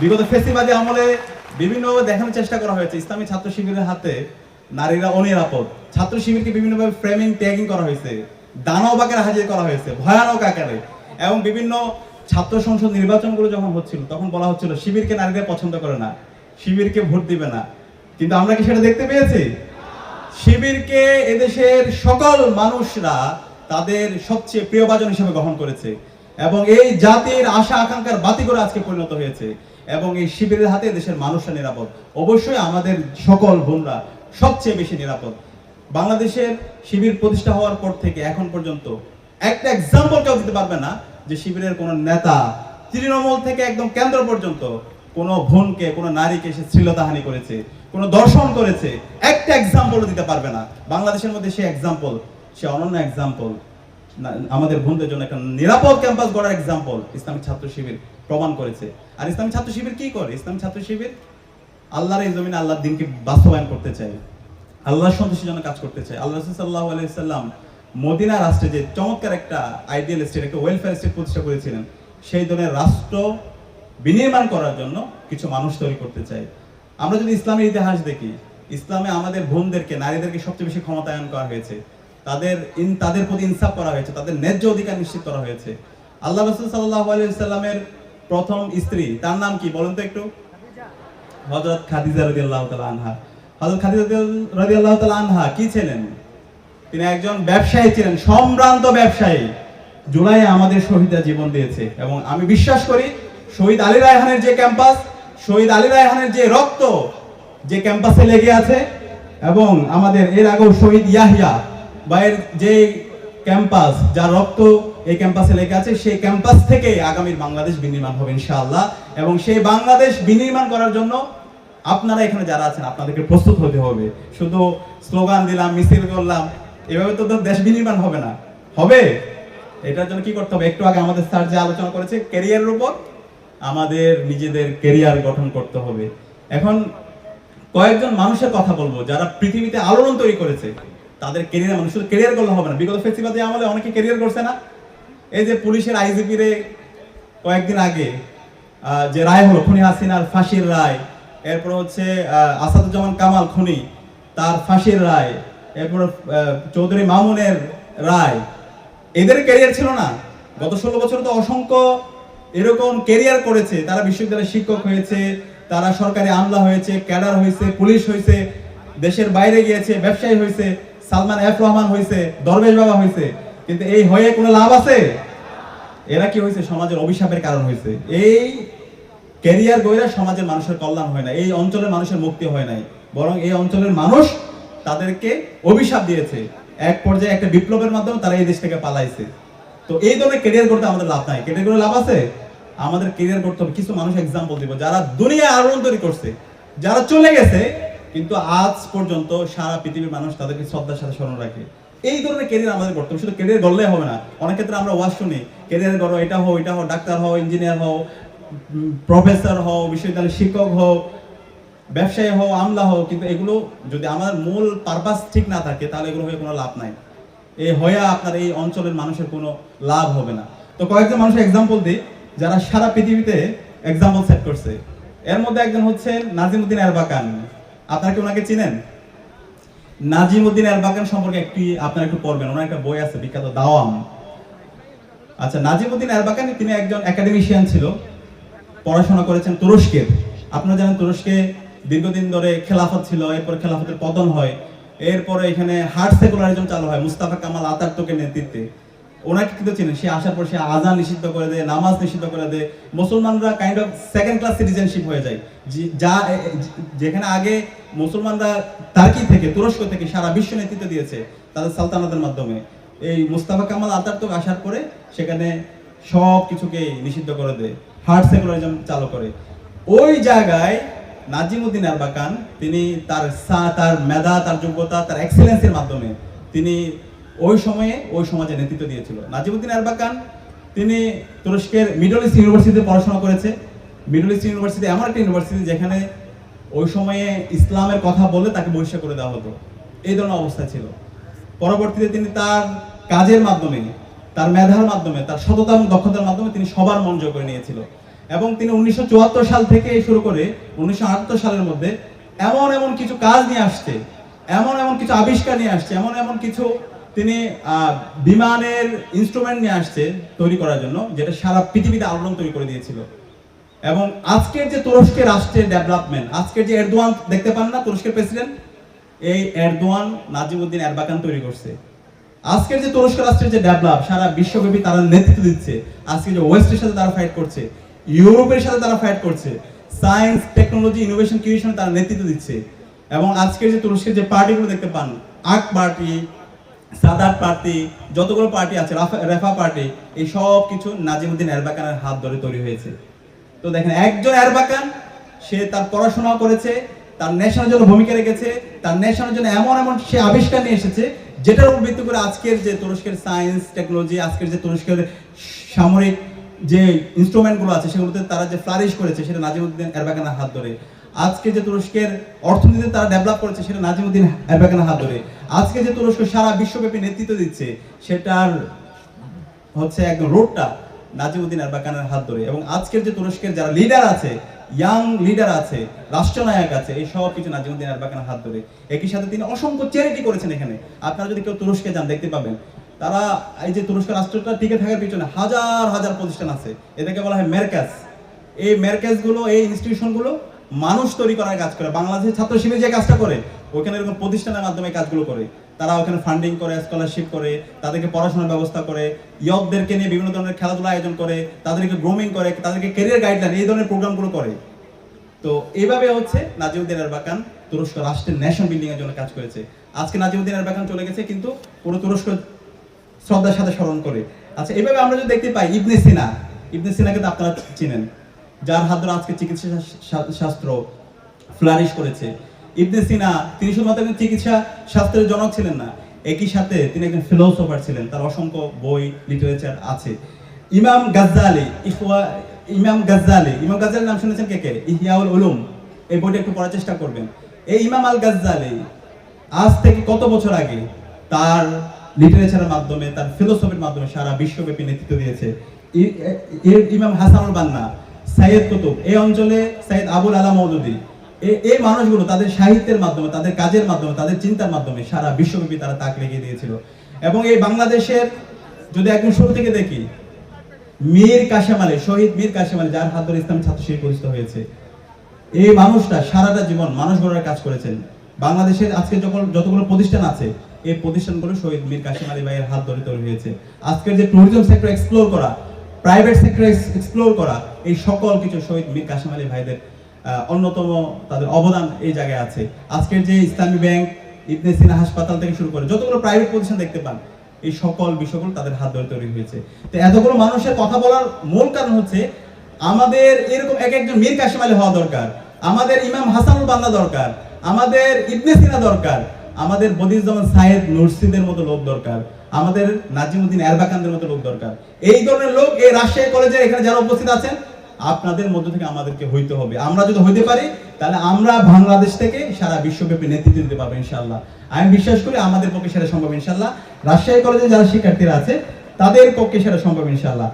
বিগত ফেসিবাদী আমলে বিভিন্নভাবে দেখানোর চেষ্টা করা হয়েছে। ইসলামী ছাত্র শিবিরের হাতে নারীরা অনিরাপদ। ছাত্র শিবিরকে বিভিন্নভাবে ফ্রেমিং ট্যাগিং করা হয়েছে। দানব আকারে হাজির করা হয়েছে। ভয়ানক আকারে। এবং বিভিন্ন ছাত্র সংসদ নির্বাচনগুলো যখন হচ্ছিল, তখন বলা হচ্ছিল, শিবিরকে নারীরা পছন্দ করে না। শিবিরকে ভোট দিবে না। কিন্তু আমরা কি সেটা দেখতে পেয়েছি? শিবিরকে এদেশের সকল মানুষরা তাদের সবচেয়ে প্রিয়ভাজন হিসেবে গ্রহণ করেছে। এবং এই জাতির আশা আকাঙ্ক্ষার বাতি করে আজকে পরিণত হয়েছে। এবং এই শিবিরের হাতে দেশের মানুষরা নিরাপদ। অবশ্যই আমাদের সকল বোনরা সবচেয়ে বেশি নিরাপদ। বাংলাদেশের শিবির প্রতিষ্ঠা হওয়ার পর থেকে এখন পর্যন্ত একটা এক্সাম্পল কেউ দিতে পারবে না যে শিবিরের কোন নেতা তৃণমূল থেকে একদম কেন্দ্র পর্যন্ত কোনো বোনকে, কোনো নারীকে সে শ্লীলতাহানি করেছে, কোনো দর্শন করেছে, একটা এক্সাম্পলও দিতে পারবে না। বাংলাদেশের মধ্যে সে এক্সাম্পল সে অনন্য এক্সাম্পল আমাদের বোনদের জন্য একটা নিরাপদ ক্যাম্পাস গড়ার এক্সাম্পল ইসলামিক ছাত্র শিবির। প্রমাণ করেছে। আর ইসলামিক ছাত্র শিবির কি করে? ইসলামিক ছাত্র শিবির আল্লাহর এই জমিনে আল্লাহর দিনকে বাস্তবায়ন করতে চায়। আল্লাহর সন্তুষ্টির জন্য কাজ করতে চায়। আল্লাহ সাল্লাহ আলাইসাল্লাম মদিনা রাষ্ট্রে যে চমৎকার একটা আইডিয়াল স্টেট একটা ওয়েলফেয়ার স্টেট প্রতিষ্ঠা করেছিলেন, সেই ধরনের রাষ্ট্র বিনির্মাণ করার জন্য কিছু মানুষ তৈরি করতে চাই আমরা যদি ইসলামের ইতিহাস দেখি, ইসলামে আমাদের বোনদেরকে নারীদেরকে সবচেয়ে বেশি ক্ষমতায়ন করা হয়েছে। তাদের ইন, তাদের প্রতি ইনসাফ করা হয়েছে, তাদের ন্যায্য অধিকার নিশ্চিত করা হয়েছে। আল্লাহ রসুল সাল্লাহ আলাইসাল্লামের প্রথম স্ত্রী, তার নাম কি বলুন তো একটু? হযরত খাদিজা রাদিয়াল্লাহু তাআলা আনহা। হযরত খাদিজা রাদিয়াল্লাহু তাআলা আনহা কি ছিলেন? তিনি একজন ব্যবসায়ী ছিলেন, সম্ভ্রান্ত ব্যবসায়ী। জুলাই আমাদের শহীদরা জীবন দিয়েছে এবং আমি বিশ্বাস করি শহীদ আলী রায়হানের যে ক্যাম্পাস, শহীদ আলী রায়হানের যে রক্ত, যে ক্যাম্পাসে লেগে আছে এবং আমাদের এর আগেও শহীদ ইয়াহিয়া বা এর যে ক্যাম্পাস, যার রক্ত এই ক্যাম্পাসে লেগে আছে, সেই ক্যাম্পাস থেকে আগামীর বাংলাদেশ বিনির্মাণ হবে ইনশাআল্লাহ। এবং সেই বাংলাদেশ বিনির্মাণ করার জন্য আপনারা এখানে যারা আছেন, আপনাদেরকে প্রস্তুত হতে হবে। শুধু স্লোগান দিলাম, মিছিল করলাম, এভাবে তো দেশ বিনির্মাণ হবে না। হবে? এটার জন্য কি করতে হবে? একটু আগে আমাদের স্যার যে আলোচনা করেছে ক্যারিয়ারের উপর আমাদের নিজেদের ক্যারিয়ার গঠন করতে হবে। এখন কয়েকজন মানুষের কথা বলব, যারা পৃথিবীতে আলোড়ন তৈরি করেছে, তাদের ক্যারিয়ার মানুষ শুধু ক্যারিয়ার করলে হবে না। বিগত ফেস্টিভালে আমলে অনেকে ক্যারিয়ার করছে না। এই যে পুলিশের আইজিপি রে কয়েকদিন আগে যে রায় হলো, খুনি হাসিনার ফাঁসির রায়, এরপর হচ্ছে আসাদুজ্জামান কামাল খুনি, তার ফাঁসির রায়, এরপর চৌধুরী মামুনের রায়, এদের ক্যারিয়ার ছিল না। গত ষোলো বছর তো অসংখ্য এরকম ক্যারিয়ার করেছে। তারা বিশ্ববিদ্যালয়ের শিক্ষক হয়েছে, তারা সরকারি আমলা হয়েছে, ক্যাডার হয়েছে, পুলিশ হয়েছে, দেশের বাইরে গিয়েছে, ব্যবসায়ী হয়েছে, সালমান এফ রহমান হয়েছে, দরবেশ বাবা হয়েছে। কিন্তু এই হয়ে কোনো লাভ আছে? এরা কি হয়েছে? সমাজের অভিশাপের কারণ হয়েছে। এই ক্যারিয়ার গইরা সমাজের মানুষের কল্যাণ হয় না। এই অঞ্চলের মানুষের মুক্তি হয় নাই। বরং এই অঞ্চলের মানুষ তাদেরকে অভিশাপ দিয়েছে। এক পর্যায়ে একটা বিপ্লবের মাধ্যমে তারা এই দেশ থেকে পালাইছে। তো এই ধরনের ক্যারিয়ার করতে আমাদের লাভ নাই। ক্যারিয়ার করে লাভ আছে? আমাদের ক্যারিয়ার করতে হবে। কিছু মানুষ এক্সাম্পল দিব। যারা দুনিয়ায় আলোড়ন তৈরি করছে, যারা চলে গেছে, কিন্তু আজ পর্যন্ত সারা পৃথিবীর মানুষ তাদেরকে শ্রদ্ধার সাথে স্মরণ রাখে। এই ধরনের ক্যারিয়ার আমাদের করতে হবে। শুধু ক্যারিয়ার গড়লে হবে না। অনেক ক্ষেত্রে আমরা ওয়াজ শুনি ক্যারিয়ার করো এটা হও এটা হও, ডাক্তার হও ইঞ্জিনিয়ার হও প্রফেসর হও, বিশ্ববিদ্যালয়ের শিক্ষক হও, ব্যবসায়ী হও, আমলা হও। কিন্তু এগুলো যদি আমার মূল পারপাস ঠিক না থাকে, তাহলে এগুলো হয়ে কোনো লাভ নাই। এই হয়ে আপনার এই অঞ্চলের মানুষের কোনো লাভ হবে না। তো কয়েকজন মানুষের এক্সাম্পল দিই, যারা সারা পৃথিবীতে এক্সাম্পল সেট করছে। এর মধ্যে একজন হচ্ছে নাজিমুদ্দিন এরবাকান আপনারা কি ওনাকে চিনেন? নাজিমুদ্দিন এরবাকান সম্পর্কে একটি আপনারা একটু পড়বেন। ওনার একটা বই আছে, বিখ্যাত দাওয়াম। আচ্ছা নাজিমুদ্দিন এরবাকান তিনি একজন একাডেমিশিয়ান ছিল, পড়াশোনা করেছেন তুরস্কের। আপনারা জানেন তুরস্কে দীর্ঘদিন ধরে খেলাফত ছিল, এরপর খেলাফতের পতন হয়। এরপরে এখানে হার্ট সেকুলারিজম চালু হয়, মুস্তাফা কামাল আতার্তকের নেতৃত্বে। ওনাকে কিন্তু চিনেন সে আসার পর সে আজান নিষিদ্ধ করে দেয়, নামাজ নিষিদ্ধ করে দেয়। মুসলমানরা kind of second class citizenship হয়ে যায়। যা যেখানে আগে মুসলমানরা টার্কি থেকে, তুরস্ক থেকে সারা বিশ্ব নেতৃত্ব দিয়েছে তাদের সালতানাতের মাধ্যমে। এই মুস্তাফা কামাল আতাতুর্ক আসার পরে সেখানে সব কিছুকে নিষিদ্ধ করে দেয় হার্ট সেকুলারিজম চালু করে। ওই জায়গায় নাজিমুদ্দিন আরবাকান তিনি তার সা- তার মেধা, তার যোগ্যতা, তার এক্সেলেন্সের মাধ্যমে তিনি ওই সময়ে ওই সমাজে নেতৃত্ব দিয়েছিল। নাজিমুদ্দিন আরবাকান তিনি তুরস্কের মিডল ইস্ট ইউনিভার্সিটিতে পড়াশোনা করেছে। মিডল ইস্ট ইউনিভার্সিটি এমন একটা ইউনিভার্সিটি যেখানে ওই সময়ে ইসলামের কথা বলে তাকে বহিষ্কার করে দেওয়া হতো। এই ধরনের অবস্থা ছিল। পরবর্তীতে তিনি তার কাজের মাধ্যমে, তার মেধার মাধ্যমে, তার সততা এবং দক্ষতার মাধ্যমে তিনি সবার মন জয় করে নিয়েছিল। এবং তিনি উনিশশো চুয়াত্তর সাল থেকে শুরু করে উনিশশো আটাত্তর সালের মধ্যে এমন এমন কিছু কাজ নিয়ে আসছে, এমন এমন কিছু আবিষ্কার নিয়ে আসছে, এমন এমন কিছু তিনি বিমানের ইনস্ট্রুমেন্ট নিয়ে আসছে তৈরি করার জন্য, যেটা সারা পৃথিবীতে আলোড়ন তৈরি করে দিয়েছিল। এবং আজকের যে তুরস্কের রাষ্ট্রের ডেভেলপমেন্ট আজকের যে এরদোয়ান, দেখতে পান না তুরস্কের প্রেসিডেন্ট এই এরদোয়ান নাজিমুদ্দিন এরবাকান তৈরি করছে। আজকের যে তুরস্ক রাষ্ট্রের যে ডেভেলপ সারা বিশ্বব্যাপী তারা নেতৃত্ব দিচ্ছে। আজকে যে ওয়েস্টের সাথে তারা ফাইট করছে, ইউরোপের সাথে তারা ফাইট করছে সায়েন্স টেকনোলজি ইনোভেশন ক্রিয়েশন তারা নেতৃত্ব দিচ্ছে। এবং আজকের যে তুরস্কের যে পার্টিগুলো দেখতে পান আক পার্টি সাদাত পার্টি, যতগুলো পার্টি আছে, রেফা পার্টি, এই সব কিছু নাজিমুদ্দিন এরবাকানের হাত ধরে তৈরি হয়েছে। তো দেখেন, একজন এরবাকান, সে তার পড়াশোনা করেছে, তার নেশনের জন্য ভূমিকা রেখেছে, তার নেশনের জন্য এমন এমন সে আবিষ্কার নিয়ে এসেছে, যেটার উপর ভিত্তি করে আজকের যে তুরস্কের সায়েন্স, টেকনোলজি, আজকের যে তুরস্কের সামরিক যে ইনস্ট্রুমেন্টগুলো আছে, সেগুলোতে তারা যে ফ্লারিশ করেছে, সেটা নাজিমুদ্দিন এরবাকানের হাত ধরে। আজকে যে তুরস্কের অর্থনীতি তারা ডেভেলপ করেছে সেটা নাজিমুদ্দিন এরবাকানের হাত ধরে। আজকে যে তুরস্ক সারা বিশ্বব্যাপী নেতৃত্ব দিচ্ছে, সেটার হচ্ছে একদম রোডটা নাজিমুদ্দিন আরবাকানের হাত ধরে। এবং আজকের যে তুরস্কের যারা লিডার আছে ইয়াং লিডার আছে, রাষ্ট্রনায়ক আছে, এই সব কিছু নাজিমুদ্দিন আরবাকানের হাত ধরে। একই সাথে তিনি অসংখ্য চ্যারিটি করেছেন এখানে। আপনারা যদি কেউ তুরস্কে যান, দেখতে পাবেন। তারা এই যে তুরস্ক রাষ্ট্রটা টিকে থাকার পিছনে হাজার হাজার প্রতিষ্ঠান আছে। এদেরকে বলা হয় মেরকাজ এই মেরকাজগুলো এই ইনস্টিটিউশনগুলো মানুষ তৈরি করার কাজ করে, বাংলাদেশের ছাত্র শিবির যে কাজটা করে ওখানে এরকম প্রতিষ্ঠানের মাধ্যমে কাজগুলো করে। তারা ওখানে ফান্ডিং করে স্কলারশিপ করে, তাদেরকে পড়াশোনার ব্যবস্থা করে, ইয়কদেরকে নিয়ে বিভিন্ন ধরনের খেলাধুলা আয়োজন করে, তাদেরকে গ্রোমিং করে, তাদেরকে ক্যারিয়ার গাইডলাইন এই ধরনের প্রোগ্রামগুলো করে। তো এইভাবে হচ্ছে নাজিউদ্দিন এরবাকান তুরস্ক রাষ্ট্রের ন্যাশন বিল্ডিং এর জন্য কাজ করেছে। আজকে নাজিউদ্দিন এরবাকান চলে গেছে কিন্তু পুরো তুরস্ক শ্রদ্ধার সাথে স্মরণ করে। আচ্ছা এইভাবে আমরা যদি দেখতে পাই, ইবনে সিনা। ইবনে সিনাকে তো আপনারা চিনেন। যার হাত ধরে আজকে চিকিৎসা শাস্ত্র ফ্লারিশ করেছে। ইবনে সিনা, তিনি শুধুমাত্র একজন চিকিৎসা শাস্ত্রের জনক ছিলেন না, একই সাথে তিনি একজন ফিলোসোফার ছিলেন, তার অসংখ্য বই লিটারেচার আছে। ইমাম গাজ্জালি, ইফওয়া, ইমাম গাজ্জালি, ইমাম গাজ্জালির নাম শুনেছেন কে কে? ইহিয়াউল উলুম। এই বইটা একটু পড়ার চেষ্টা করবেন। এই ইমাম আল গাজ্জালি আজ থেকে কত বছর আগে তার লিটারেচারের মাধ্যমে, তার ফিলোসফির মাধ্যমে সারা বিশ্বব্যাপী নেতৃত্ব দিয়েছে। ইমাম হাসানুল বান্না সাইয়েদ কুতুব, এই অঞ্চলে সাইয়েদ আবুল আলা মৌদুদি এই মানুষগুলো তাদের সাহিত্যের মাধ্যমে, তাদের কাজের মাধ্যমে, তাদের চিন্তার মাধ্যমে সারা বিশ্বব্যাপী তারা তাক লেগে দিয়েছিল। এবং এই বাংলাদেশের, যদি একদম শুরু থেকে দেখি, মীর কাশেম আলী, শহীদ মীর কাশেম আলী, যার হাত ধরে ইসলামী ছাত্র শিবির প্রতিষ্ঠিত হয়েছে, এই মানুষটা সারাটা জীবন মানুষ গড়ার কাজ করেছেন। বাংলাদেশের আজকে যখন যতগুলো প্রতিষ্ঠান আছে, এই প্রতিষ্ঠানগুলো শহীদ মীর কাশিম আলী ভাইয়ের হাত ধরে তৈরি হয়েছে। আজকের যে ট্যুরিজম সেক্টর এক্সপ্লোর করা প্রাইভেট সেক্টর এক্সপ্লোর করা, এই সকল কিছু শহীদ মীর কাশিম আলী ভাইদের অন্যতম তাদের অবদান এই জায়গায় আছে। আজকের যে ইসলামী ব্যাংক, ইবনে সিনা হাসপাতাল থেকে শুরু করে যতগুলো প্রাইভেট প্রতিষ্ঠান দেখতে পান, এই সকল বিষয়গুলো তাদের হাত ধরে তৈরি হয়েছে। তো এতগুলো মানুষের কথা বলার মূল কারণ হচ্ছে, আমাদের এরকম এক একজন মীর কাশিম আলী হওয়া দরকার, আমাদের ইমাম হাসানুল বান্দা দরকার, আমাদের ইবনে সিনা দরকার, আমাদের বদিউজ্জামান সাহেদ নুরসিদের মতো লোক দরকার। আমাদের নাজিমুদ্দিন এরবাকানদের মতো লোক দরকার। এই ধরনের লোক এই রাজশাহী কলেজে এখানে যারা উপস্থিত আছেন, আপনাদের মধ্য থেকে আমাদেরকে হইতে হবে। আমরা যদি হইতে পারি, তাহলে আমরা বাংলাদেশ থেকে সারা বিশ্বব্যাপী নেতৃত্ব দিতে পারব ইনশাল্লাহ আমি বিশ্বাস করি আমাদের পক্ষে সেটা সম্ভব ইনশাল্লাহ রাজশাহী কলেজে যারা শিক্ষার্থীরা আছে, তাদের পক্ষে সেটা সম্ভব ইনশাল্লাহ